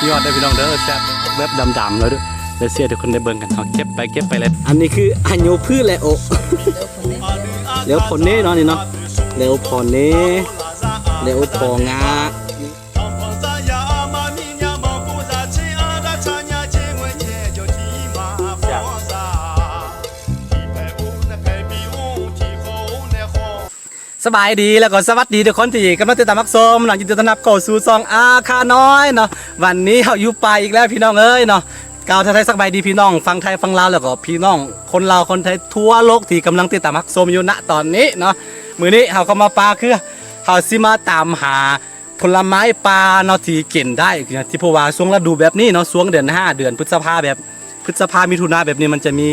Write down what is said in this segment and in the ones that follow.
ดยอดได้พี่น้องเด้อแซ่บเว็บดำๆแล้วด้อเดี๋ยวเสียทุกคนได้เบิ่งกันเอาเก็บไปเก็บไปเลยอันนี้คืออัญโยพืชแหละโอเลี้ยวผลนี้เนาะนี่เนาะเลี้ยวผลนี้เลี้ยวผงา สบายดีแล้วก็สวัสดีทุกคนที่กำลังติดตามมักชมหลังยินดีต้อนรับเข้าสู่ซองอาคาน้อยเนาะวันนี้เฮาอยู่ป่าอีกแล้วพี่น้องเอ้ยเนาะกล่าวไทยสบายดีพี่น้อง ฟังไทยฟังลาวแล้วก็พี่น้อง คนลาวคนไทยทั่วโลกที่กำลังติดตามมักชมอยู่ณตอนนี้เนาะมื้อนี้เฮาก็มาป่าคือเฮาสิมาตามหาผลไม้ป่าเนาะที่กินได้ที่พราะว่าช่วงฤดูแบบนี้เนาะช่วงเดือนห้าเดือนพฤษภาแบบพฤษภามิถุนาแบบนี้มันจะมี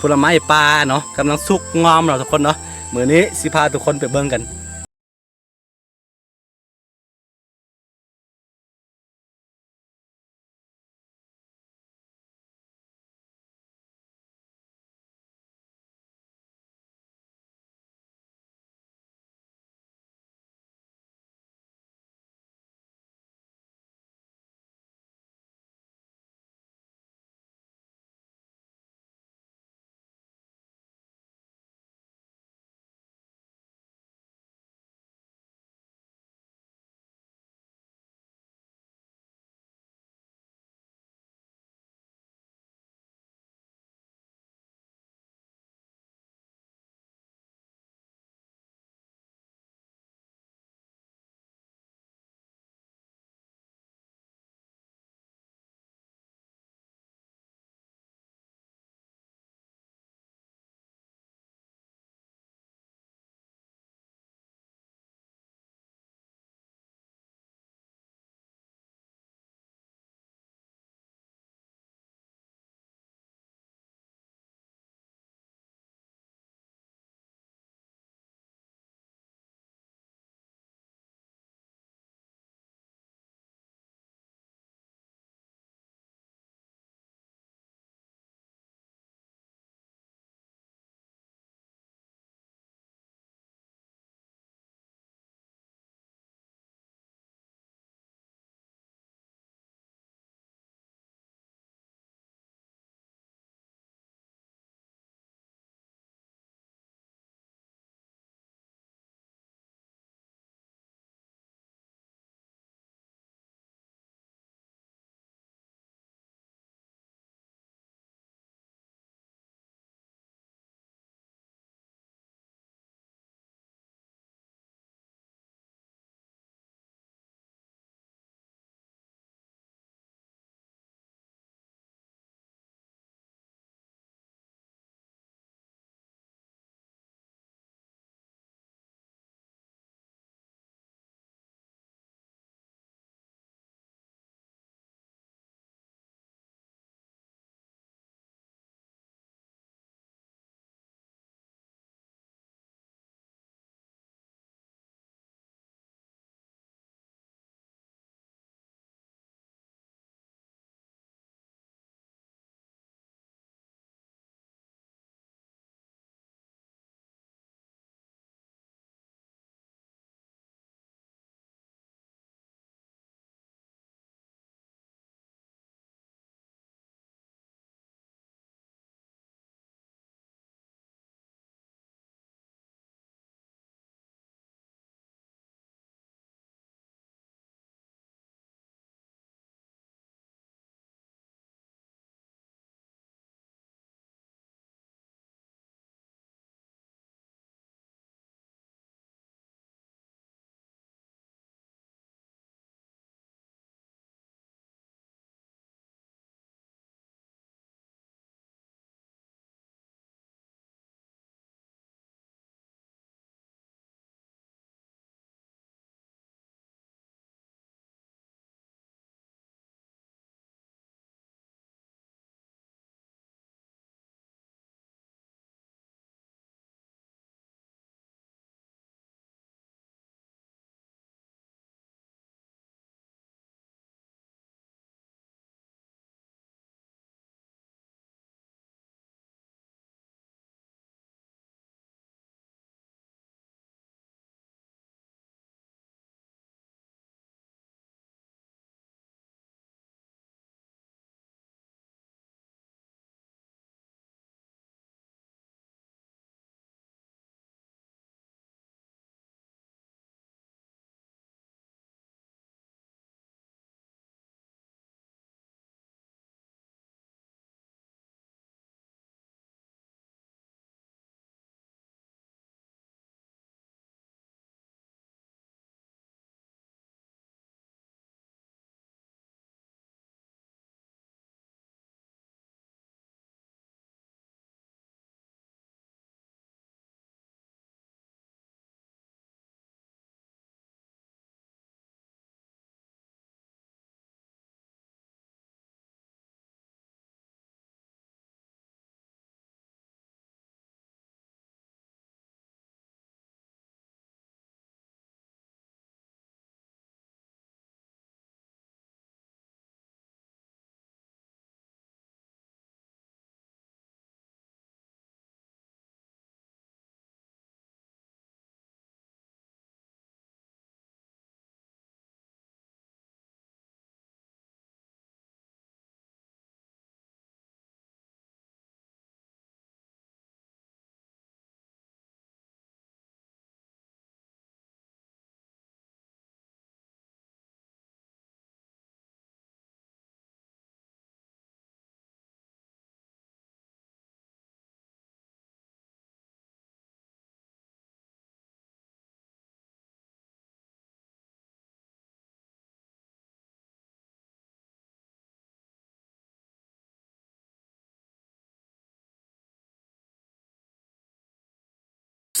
ผลไม้ป่าเนาะกำลังสุกงอมเราทุกคนเนาะ มือนี้สิพาทุกคนไปเบิ่งกัน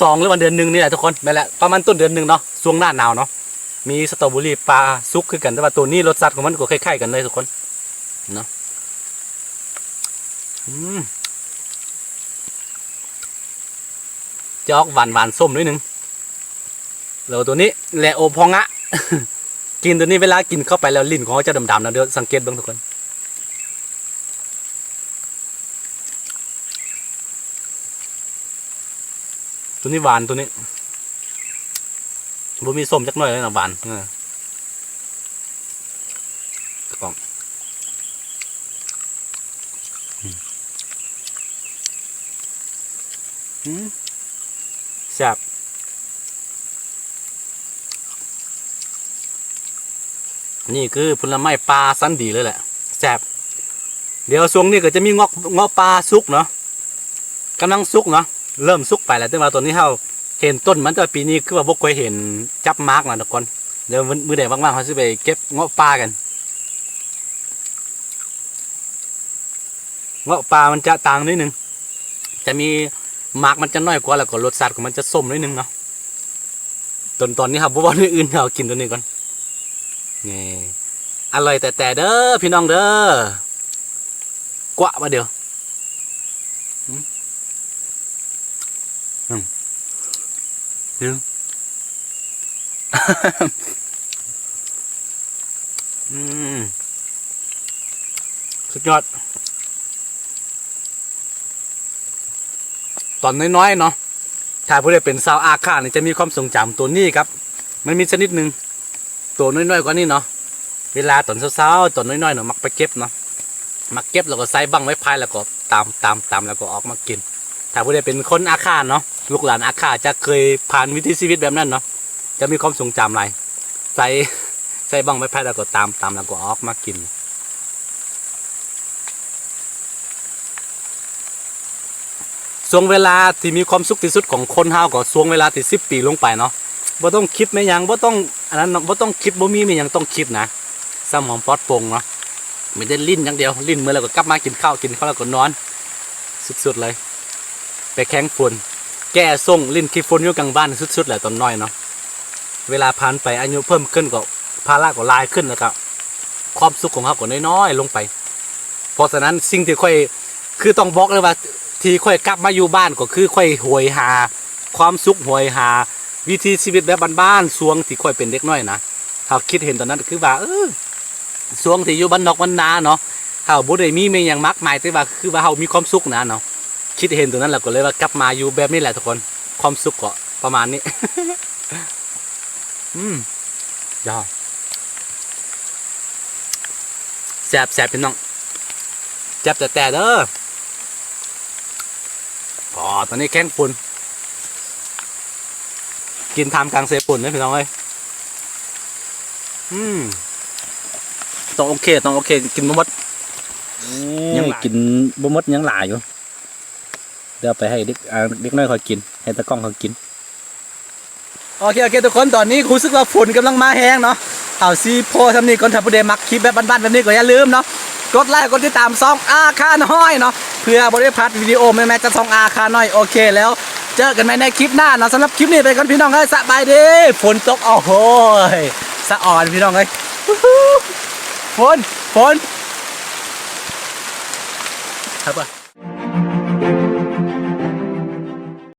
สองหรือวันเดือนหนึ่งนี่แหละทุกคนนั่นแหละประมาณต้นเดือนหนึ่งเนาะช่วงหน้าหนาวเนาะมีสตรอเบอรี่ปลาซุกคือกันแต่ว่าตัวนี้รสชาติของมันก็คล้ายๆกันเลยทุกคนเนาะอืมจะออกหวานหวานๆส้มนิดนึงแล้วตัวนี้แหละโอพองะ กินตัวนี้เวลากินเข้าไปแล้วลิ้นของเขาจะดำๆนะเดี๋ยวสังเกตบ้างทุกคน ตัวนี้หวานตัวนี้บ่มีส้มจักหน่อยเลยนะหวานเออกล่องแซ่บนี่คือผลไม้ปลาสันดีเลยแหละแซ่บเดี๋ยวช่วงนี้ก็จะมีงอกงอกปลาสุกเนาะกำลังสุกเนาะ เริ่มสุกไปแล้วแต่ว่าตัวนี้เฮาเห็นต้นมันแต่ปีนี้คือว่าบ่เคยเห็นจับมาร์กนะทุกคนเดี๋ยวมื้อใดว่างๆเขาสิไปเก็บเงาะปลากันเงาะปลามันจะต่างนิดนึงจะมีมาร์กมันจะน้อยกว่าแล้วก็รสชาติของมันจะส้มนิดนึงเนาะตอนตอนนี้ครับบ่ว่าอื่นๆเอากินตัวนี้ก่อนนี่อร่อยแต่แต่เด้อพี่น้องเด้อกวะมาเดียว ดึงอืมสุดยอด ตอนน้อยๆเนาะถ้าผู้ใดเป็นสาวอาคาเนี่ยจะมีความทรงจำตัวนี้ครับ มันมีชนิดหนึ่งตัวน้อยๆกว่านี้เนาะเวลาตอนเช้าๆตอนน้อยๆเนาะมักไปเก็บเนาะมักเก็บแล้วก็ใส่บังไว้พายแล้วก็ตามตามตามแล้วก็ออกมากิน ถ้าผู้ใดเป็นคนอาคาเนาะ ลูกหลานอาคาจะเคยผ่านวิถีชีวิตแบบนั้นเนาะจะมีความทรงจำอะไรใส่ใส่บังไม้ไผ่แล้วก็ตามตามแล้วก็ออกมากินช่วงเวลาที่มีความสุขที่สุดของคนเฮาก็ช่วงเวลาที่สิบปีลงไปเนาะบ่ต้องคิดไม่ยังบ่ต้องอันนั้นเนาะบ่ต้องคิดบ่มีไม่ยังต้องคิดนะสมองปลอดโปร่งเนาะไม่ได้ลิ้นอย่างเดียวลิ้นมือแล้วก็กลับมากินข้าวกินข้าวแล้วก็นอน สุดๆเลย ไปแข้งฝุ่น แก้ส่งลิ้นขี้ฝุ่นอยู่กลางบ้านสุดๆแหละตอนน้อยเนาะเวลาผ่านไปอายุเพิ่มขึ้นก็ภาระก็ลายขึ้นแล้วก็ความสุขของเขาก็น้อยๆลงไป เพราะฉะนั้นสิ่งที่ค่อยคือต้องบอกเลยว่าที่ค่อยกลับมาอยู่บ้านก็คือค่อยหวยหา ความสุขหวยหา วิถีชีวิตแบบบ้านๆสวงที่ค่อยเป็นเด็กน้อยนะเขาคิดเห็นตอนนั้นคือว่าเออสวงที่อยู่บ้านนอกบ้านนาเนาะเขาบุได้มีไม่ยังมากมายแต่ว่าคือว่าเขามีความสุขนะเนาะ คิดเห็นตรงนั้นแล้วก็เลยว่ากลับมาอยู่แบบนี้แหละทุกคนความสุขก็ประมาณนี้ อืมยอดแสบแสบพี่น้องแสบแต่แต่เด้ออ๋อตอนนี้แข้งฝุ่นกินทามกลางเซปุ่นนะพี่น้องเอ้ยอืมต้องโอเคต้องโอเค กินบ่หมดยังกินบ่หมดยังหลายอยู่ เดี๋ยวไปให้เด็กเด็กน้อยเขากิน ให้ตะกล้องเขากิน โอเคโอเคทุกคนตอนนี้รู้สึกว่าฝนกำลังมาแห้งเนาะเอาซีโพทำนี่ก่อนถ้าผู้ใดมักคลิปแบบบ้านๆแบบนี้ก็อย่าลืมเนาะกดไลค์กดติดตามซองอาคาน้อยเนาะเพื่อบริพัตวิดีโอแม่แม่จะซองอาคาน้อยโอเคแล้วเจอกันใหมในคลิปหน้าเนาะสำหรับคลิปนี้ไปก่อนพี่น้องเอ้ยสบายดีฝนตกโอ้โหสะอ่อนพี่น้องเอ้ยฝนฝนครับป่ะ